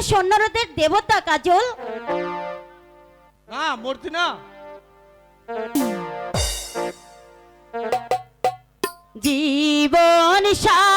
তোদের দেবতা কাজল? না মূর্তি না। জীবন সা